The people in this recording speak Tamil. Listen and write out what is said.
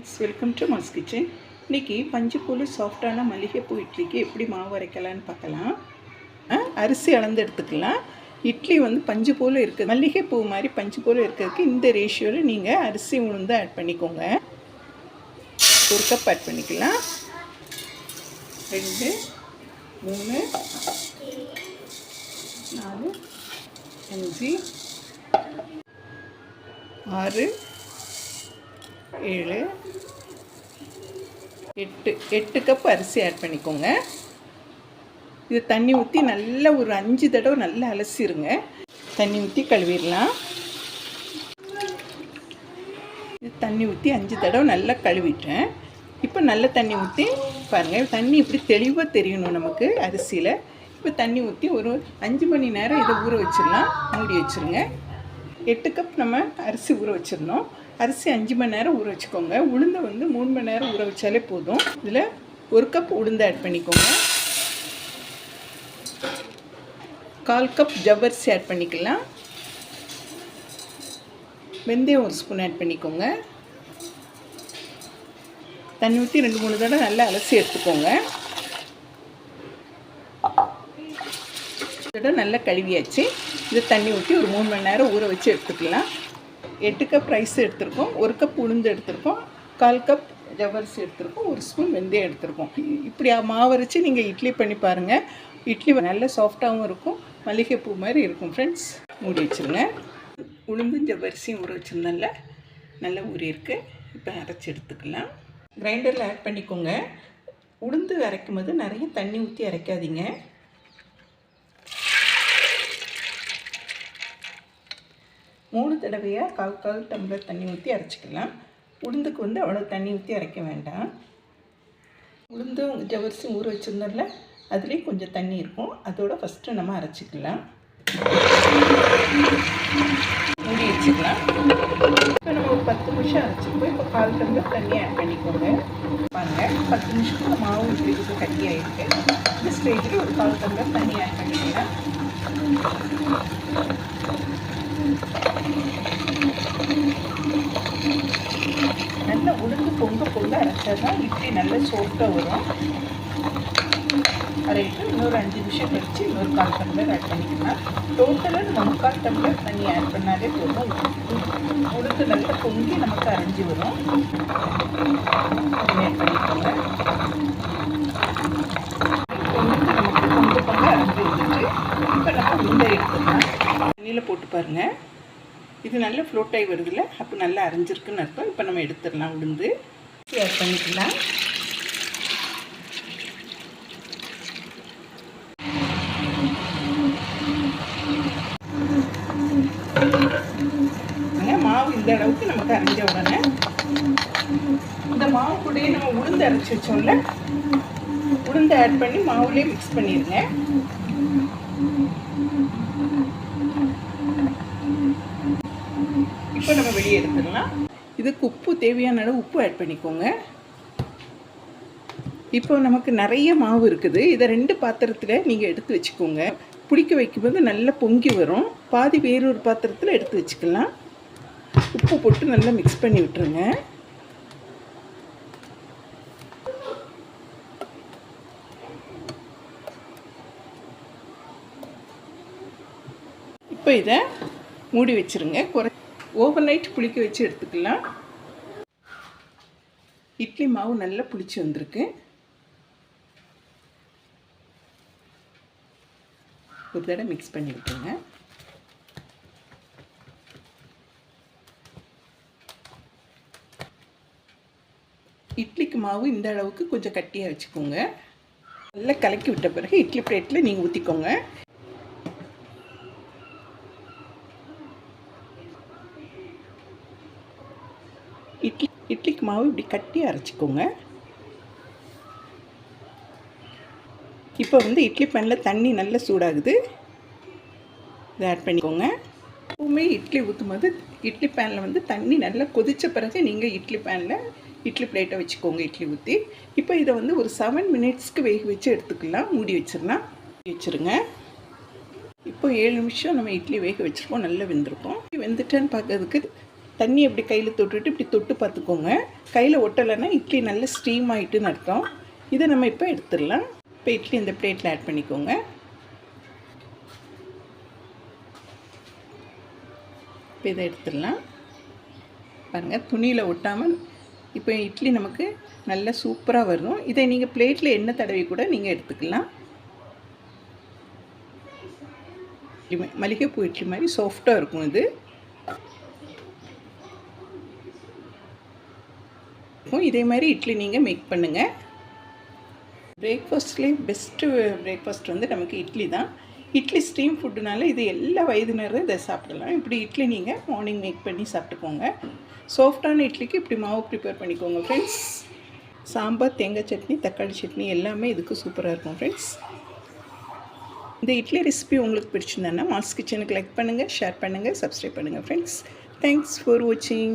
Friends welcome to mass kitchen இன்றைக்கி பஞ்சு போல் சாஃப்டான மல்லிகைப்பூ இட்லிக்கு எப்படி மாவு அரைக்கலான்னு பார்க்கலாம். ஆ, அரிசி அளந்து எடுத்துக்கலாம். இட்லி வந்து பஞ்சு போல் இருக்குது மல்லிகைப்பூ மாதிரி பஞ்சு போல் இருக்கிறதுக்கு இந்த ரேஷியோவில் நீங்கள் அரிசி உளுந்து ஆட் பண்ணிக்கோங்க. ஒரு கப் ஆட் பண்ணிக்கலாம். ரெண்டு மூணு நாலு அஞ்சு ஆறு ஏழு. எட்டு. எட்டு கப் அரிசி ஆட் பண்ணிக்கோங்க. இது தண்ணி ஊற்றி நல்லா ஒரு அஞ்சு தடவை நல்லா அலசிடுங்க தண்ணி ஊற்றி கழுவிடலாம். இது தண்ணி ஊற்றி அஞ்சு தடவை நல்லா கழுவிட்டேன். இப்போ நல்ல தண்ணி ஊற்றி பாருங்கள் தண்ணி இப்படி தெளிவாக தெரியணும் நமக்கு அரிசியில். இப்போ தண்ணி ஊற்றி ஒரு அஞ்சு மணி நேரம் இதை ஊற வச்சிடலாம். மூடி வச்சுருங்க. எட்டு கப் நம்ம அரிசி ஊற வச்சிடணும். அரிசி அஞ்சு மணி நேரம் ஊற வச்சுக்கோங்க. உளுந்தை வந்து மூணு மணி நேரம் ஊற வச்சாலே போதும். இதில் ஒரு கப் உளுந்தை ஆட் பண்ணிக்கோங்க. கால் கப் ஜவ்வரிசி ஆட் பண்ணிக்கலாம். வெந்தயம் ஒரு ஸ்பூன் ஆட் பண்ணிக்கோங்க. தண்ணி ஊற்றி ரெண்டு மூணு தடவை நல்லா அலசி எடுத்துக்கோங்க. தடவை நல்லா கழுவியாச்சு. இது தண்ணி ஊற்றி ஒரு மூணு மணி நேரம் ஊற வச்சு எடுத்துக்கலாம். எட்டு கப் ரைஸ் எடுத்திருக்கோம் ஒரு கப் உளுந்து எடுத்திருக்கோம் கால் கப் ஜவ்வரிசி எடுத்திருக்கோம் ஒரு ஸ்பூன் வெந்தயம் எடுத்திருக்கோம். இப்படி மாவு அரைச்சி நீங்கள் இட்லி பண்ணி பாருங்கள் இட்லி நல்ல சாஃப்டாகவும் இருக்கும் மல்லிகைப்பூ மாதிரி இருக்கும் ஃப்ரெண்ட்ஸ் மூடி வச்சுருங்க. உளுந்தும் ஜவ்வரிசியும் ஊற வச்சுருந்தேன்ல நல்லா ஊறி இருக்குது இப்போ அரைச்சி எடுத்துக்கலாம். கிரைண்டரில் ஆட் பண்ணிக்கோங்க. உளுந்து அரைக்கும் போது நிறைய தண்ணி ஊற்றி அரைக்காதீங்க. மூணு தடவையாக கால் கால் டம்ளர் தண்ணி ஊற்றி அரைச்சிக்கலாம். உளுந்துக்கு வந்து அவ்வளோ தண்ணி ஊற்றி அரைக்க வேண்டாம். உளுந்தும் ஜவரிசி ஊற வச்சுருந்தோம்ல அதுலேயும் கொஞ்சம் தண்ணி இருக்கும். அதோட ஃபஸ்ட்டு நம்ம அரைச்சிக்கலாம். மூடி வச்சுக்கலாம். இப்போ நம்ம ஒரு பத்து நிமிஷம் அரைச்சிப்போம் இப்போ கால் டம்ளர் தண்ணி ஆட் பண்ணிக்கோங்க. பாருங்க பத்து நிமிஷத்துக்கு மாவு இப்படி கட்டி ஆகிருக்கு இந்த ஸ்டேஜில் ஒரு கால் டம்ளர் தண்ணி ஆட் பண்ணிக்கலாம் நல்லா உளுந்து பொங்க விட்டால் தான் இட்லி நல்லா சோஃப்டாக வரும். அரைட்டு இன்னொரு அஞ்சு நிமிஷம் கழிச்சு இன்னொரு கால் டம்ளர் ஆட் பண்ணிக்கலாம். டோட்டலாக நம்ம முக்கால் டம்ளர் தண்ணி ஆட் பண்ணாலே போதும். உளுந்து நல்லா பொங்கி நமக்கு அரைஞ்சி வரும். ஆட் பண்ணிக்கோங்க. உளுந்து நமக்கு பொங்க பொங்க அரைஞ்சி வந்துட்டு இப்போ நம்ம உளுந்தை எடுத்துக்கலாம். தண்ணியில் போட்டு பாருங்கள் இது நல்ல ஃப்ளோட் ஆகி வருதுல்ல? அப்போ நல்லா அரைஞ்சிருக்குன்னு அர்த்தம். இப்போ நம்ம எடுத்துடலாம் உளுந்து. ஆட் பண்ணிக்கலாம். மாவு இந்த அளவுக்கு நமக்கு அரைஞ்ச உடனே இந்த மாவு கூடயே நம்ம உளுந்து அரைச்சி வச்சோம்ல உளுந்து ஆட் பண்ணி மாவுலேயே மிக்ஸ் பண்ணிடுங்க இப்போ நம்ம வெளியே எடுத்துடலாம். இதுக்கு உப்பு தேவையான அளவு உப்பு ஆட் பண்ணிக்கோங்க. இப்போ நமக்கு நிறைய மாவு இருக்குது. இதை ரெண்டு பாத்திரத்தில் நீங்கள் எடுத்து வச்சுக்கோங்க. பிடிக்க வைக்கும்போது நல்லா பொங்கி வரும். பாதி வேறொரு பாத்திரத்தில் எடுத்து வச்சுக்கலாம். உப்பு போட்டு நல்லா மிக்ஸ் பண்ணி விட்டுருங்க. இப்போ இதை மூடி வச்சுருங்க. குறை ஓவர் நைட் புளிக்க வச்சு எடுத்துக்கலாம். இட்லி மாவு நல்லா புளிச்சு வந்திருக்கு. ஒரு தடவை மிக்ஸ் பண்ணி விட்டுருங்க. இட்லிக்கு மாவு இந்த அளவுக்கு கொஞ்சம் கட்டியாக வச்சுக்கோங்க. நல்லா கலக்கி விட்ட பிறகு இட்லி பிளேட்டில் நீங்கள் ஊற்றிக்கோங்க இட்லி இட்லிக்கு மாவு இப்படி கட்டி அரைச்சிக்கோங்க. இப்போ வந்து இட்லி பேனில் தண்ணி நல்லா சூடாகுது. இதை ஆட் பண்ணிக்கோங்க. எப்பவுமே இட்லி ஊற்றும் போது இட்லி பேனில் வந்து தண்ணி நல்லா கொதித்த பிறகு நீங்கள் இட்லி பேனில் இட்லி பிளேட்டை வச்சுக்கோங்க இட்லி ஊற்றி இப்போ இதை வந்து ஒரு செவன் மினிட்ஸ்க்கு வேக வச்சு எடுத்துக்கலாம். மூடி வச்சிடலாம். வச்சுருங்க. இப்போ ஏழு நிமிஷம் நம்ம இட்லி வேக வச்சுருக்கோம். நல்லா வெந்திருக்கோம். வெந்துட்டேன்னு பார்க்கறதுக்கு தண்ணி இப்படி கையில் தொட்டுட்டு இப்படி தொட்டு பார்த்துக்கோங்க. கையில் ஒட்டலைன்னா இட்லி நல்ல ஸ்டீம் ஆகிட்டுன்னு அர்த்தம். இதை நம்ம இப்போ எடுத்துடலாம். இப்போ இட்லி இந்த பிளேட்டில் ஆட் பண்ணிக்கோங்க. இப்போ இதை எடுத்துடலாம். பாருங்கள் துணியில் ஒட்டாமல் இப்போ இட்லி நமக்கு நல்ல சூப்பராக வரும். இதை நீங்கள் பிளேட்டில் எண்ணெய் தடவி கூட நீங்கள் எடுத்துக்கலாம். மளிகைப்பூ இட்லி மாதிரி சாஃப்டாக இருக்கும் இது. இருக்கும். இதே மாதிரி இட்லி நீங்கள் மேக் பண்ணுங்கள் பிரேக்ஃபாஸ்ட்லேயும் பெஸ்ட்டு பிரேக்ஃபாஸ்ட் வந்து நமக்கு இட்லி தான். இட்லி ஸ்டீம் ஃபுட்டுனால இது எல்லா வயதினரும் இதை சாப்பிடலாம். இப்படி இட்லி நீங்கள் மார்னிங் மேக் பண்ணி சாப்பிட்டுக்கோங்க. சாஃப்டான இட்லிக்கு இப்படி மாவு ப்ரிப்பேர் பண்ணிக்கோங்க ஃப்ரெண்ட்ஸ் சாம்பார் தேங்காய் சட்னி தக்காளி சட்னி எல்லாமே இதுக்கு சூப்பராக இருக்கும் ஃப்ரெண்ட்ஸ் இந்த இட்லி ரெசிபி உங்களுக்கு பிடிச்சிருந்தேன்னா மாஸ் கிச்சனுக்கு லைக் பண்ணுங்கள் ஷேர் பண்ணுங்கள் சப்ஸ்கிரைப் பண்ணுங்கள் ஃப்ரெண்ட்ஸ் தேங்க்ஸ் ஃபார் வாட்சிங்